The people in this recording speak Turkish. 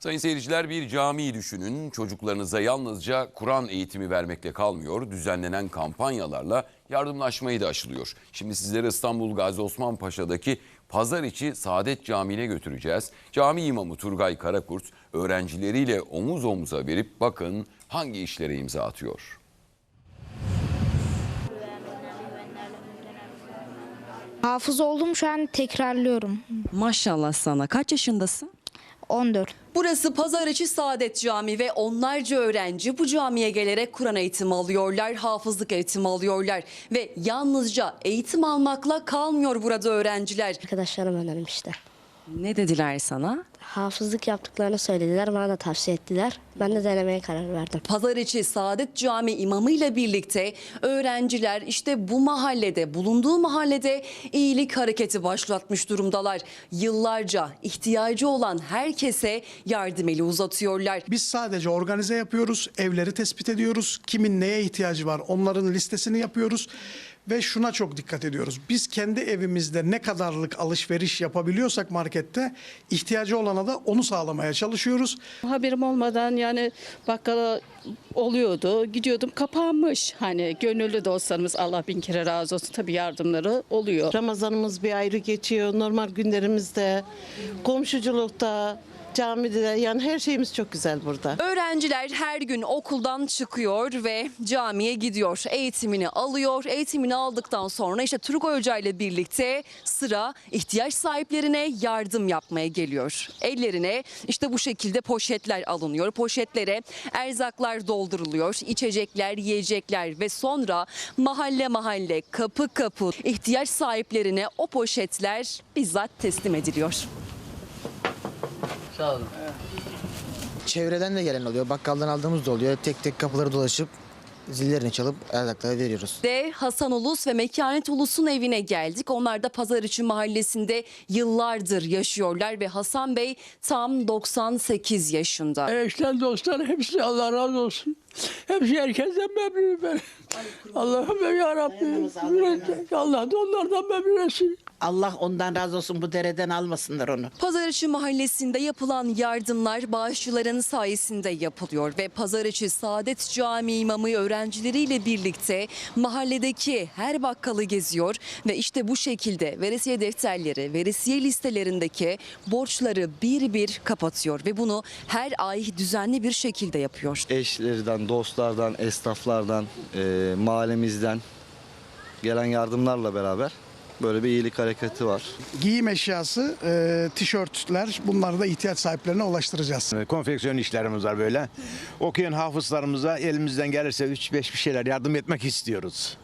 Sayın seyirciler bir camiyi düşünün. Çocuklarınıza yalnızca Kur'an eğitimi vermekle kalmıyor. Düzenlenen kampanyalarla yardımlaşmayı da aşılıyor. Şimdi sizleri İstanbul Gazi Osman Paşa'daki Pazar içi Saadet Camii'ne götüreceğiz. Cami imamı Turgay Karakurt öğrencileriyle omuz omuza verip bakın hangi işlere imza atıyor. Hafız oldum şu an tekrarlıyorum. Maşallah sana. Kaç yaşındasın? 14. Burası Pazarcı Saadet Camii ve onlarca öğrenci bu camiye gelerek Kur'an eğitimi alıyorlar, hafızlık eğitimi alıyorlar ve yalnızca eğitim almakla kalmıyor burada öğrenciler. Arkadaşlarım önermişti. Ne dediler sana? Hafızlık yaptıklarını söylediler, bana da tavsiye ettiler. Ben de denemeye karar verdim. Pazarcı Saadet Camii imamıyla birlikte öğrenciler işte bu mahallede, bulunduğu mahallede iyilik hareketi başlatmış durumdalar. Yıllarca ihtiyacı olan herkese yardım eli uzatıyorlar. Biz sadece organize yapıyoruz, evleri tespit ediyoruz, kimin neye ihtiyacı var onların listesini yapıyoruz ve şuna çok dikkat ediyoruz. Biz kendi evimizde ne kadarlık alışveriş yapabiliyorsak markette ihtiyacı olana da onu sağlamaya çalışıyoruz. Haberim olmadan yani bakkala oluyordu. Gidiyordum kapanmış. Hani gönüllü dostlarımız Allah bin kere razı olsun tabii yardımları oluyor. Ramazanımız bir ayrı geçiyor. Normal günlerimizde, komşuculukta, camide yani her şeyimiz çok güzel burada. Öğrenciler her gün okuldan çıkıyor ve camiye gidiyor. Eğitimini alıyor. Eğitimini aldıktan sonra işte Turgay Hoca ile birlikte sıra ihtiyaç sahiplerine yardım yapmaya geliyor. Ellerine işte bu şekilde poşetler alınıyor. Poşetlere erzaklar dolduruluyor. içecekler, yiyecekler ve sonra mahalle mahalle, kapı kapı ihtiyaç sahiplerine o poşetler bizzat teslim ediliyor. Çevreden de gelen oluyor. Bakkaldan aldığımız da oluyor. Tek tek kapıları dolaşıp zillerini çalıp erzakları veriyoruz. de Hasan Ulus ve Mekanet Ulus'un evine geldik. Onlar da Pazarıçı mahallesinde yıllardır yaşıyorlar ve Hasan Bey tam 98 yaşında. Eşler, dostlar hepsi Allah razı olsun. Hepsi herkesten memnunum ben. Allah'ım ya Rabbi. Allah da onlardan memnun etsin. Allah ondan razı olsun bu dereden almasınlar onu. Pazarıçı mahallesinde yapılan yardımlar bağışçıların sayesinde yapılıyor ve Pazarıçı Saadet Camii imamı öğrencileriyle birlikte mahalledeki her bakkalı geziyor ve işte bu şekilde veresiye defterleri, veresiye listelerindeki borçları bir bir kapatıyor ve bunu her ay düzenli bir şekilde yapıyor. eşlerden, dostlardan, esnaflardan, eee, mahallemizden gelen yardımlarla beraber böyle bir iyilik hareketi var. Giyim eşyası, e, tişörtler bunları da ihtiyaç sahiplerine ulaştıracağız. konfeksiyon işlerimiz var böyle. Okuyan hafızlarımıza elimizden gelirse 3-5 bir şeyler yardım etmek istiyoruz.